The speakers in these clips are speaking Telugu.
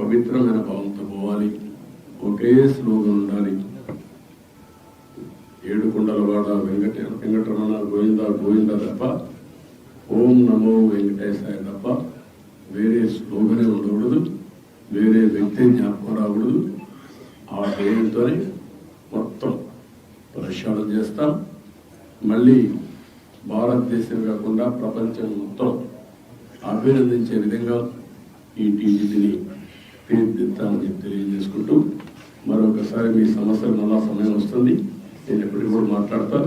పవిత్రమైన భావంతో పోవాలి. ఒకే స్లోగన్ ఉండాలి. ఏడుకొండలవాడ వెంకట వెంకటరమణ గోవింద గోవింద తప్ప ఓం నమో వెంకటేశాయ తప్ప వేరే స్లోగనే ఉండకూడదు. వేరే వ్యక్తి జ్ఞాపకం రాకూడదు. ఆ పేరుతోనే మొత్తం ప్రక్షాళన చేస్తాం. మళ్ళీ భారతదేశం కాకుండా ప్రపంచం మొత్తం అభినందించే విధంగా ఈ టీజీని తీర్చిదిద్దామని చెప్పి తెలియజేసుకుంటూ మరొకసారి మీ సమస్యలు మళ్ళా సమయం వస్తుంది. నేను ఎప్పటికి కూడా మాట్లాడతా.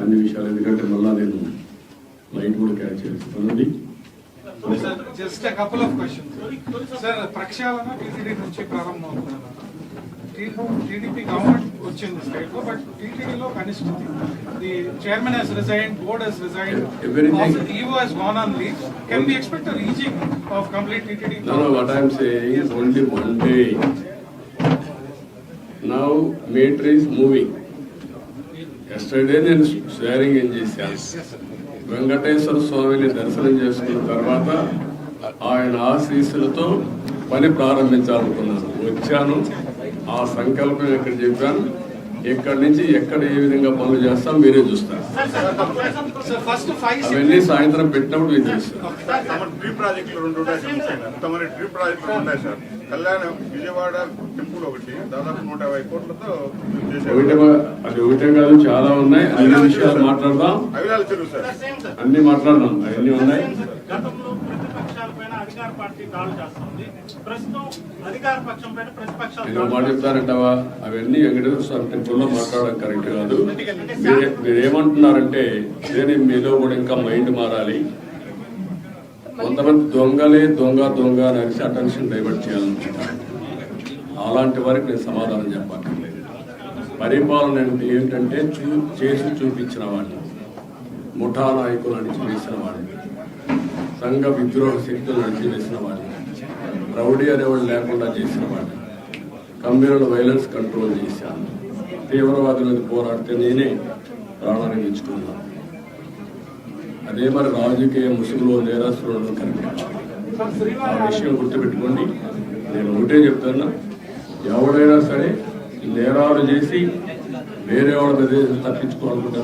అన్ని విషయాలు ఎందుకంటే మళ్ళా నేను లైట్ కూడా క్యాచ్ చేస్తున్నాను sir just a couple of sir ప్రక్షాళన టీటీడీ నుంచి ప్రారంభమవుతుంది? టీడీపీ గవర్నమెంట్ వచ్చింది స్టేట్లో బట్ టీటీడీలో కనిష్ఠితి the chairman has resign board has resign Everything. EO has gone on leave can be expect raising of complete TTD No, no, what I am saying is only one day. Now meter is moving. Yesterday నేను స్వేరింగ్ ఏం చేశాను వెంకటేశ్వర స్వామిని దర్శనం చేసుకున్న తర్వాత ఆయన ఆశీస్సులతో పని ప్రారంభించాలనుకున్నాను. వచ్చాను. ఆ సంకల్పం ఇక్కడ చెప్పాను? ఇక్కడి నుంచి ఎక్కడ ఏ విధంగా పనులు చేస్తాం మీరే చూస్తారు. సార్ ఫస్ట్ ఫైవ్ అవన్నీ సాయంత్రం పెట్టినప్పుడు ఒకటి చేశారు. ఒకటే అది ఒకటే కాదు చాలా ఉన్నాయి. అన్ని విషయాలు మాట్లాడదాం. అన్ని మాట్లాడదాం. అవన్నీ ఉన్నాయి గతంలో ప్రతిపక్షాల పైన అధికార పార్టీ దాడులు చేస్తుంది. ప్రస్తుతం అధికార పక్షం పైన ప్రతిపక్షాలు నేను మాట చెప్తానంటావా అవన్నీ వెంకటేశ్వర స్వామి టెంపుల్లో మాట్లాడడం కరెక్ట్ కాదు. మీరే- మీరేమంటున్నారంటే నేను మీలో కూడా ఇంకా మైండ్ మారాలి. కొంతమంది దొంగలే దొంగ దొంగ అని అరిసి అటెన్షన్ డైవర్ట్ చేయాలనుకుంటారు అలాంటి వారికి నేను సమాధానం చెప్పక్కర్లేదు. పరిపాలన అంటే ఏంటంటే చూ చేసి చూపించిన వాడిని. ముఠా నాయకులు అణిచి వేసిన వాడిని. సంఘ విద్రోహ శక్తులు అణిచి వేసిన వాడిని. రౌడీ అనేవాడు లేకుండా చేసిన వాడిని. కమ్యూనల్ వైలెన్స్ కంట్రోల్ చేశాను. తీవ్రవాదులకు పోరాడితే నేనే ప్రాణాన్ని ఇచ్చుకున్నాను అదే మరి రాజకీయ ముసుగులో నేరస్తులను కరెక్ట్ ఆ విషయం గుర్తుపెట్టుకోండి. నేను ఒకటే చెప్తున్నా. ఎవడైనా సరే నేరాలు చేసి వేరే వాళ్ళ మీద తప్పించుకోవాలనుకుంటే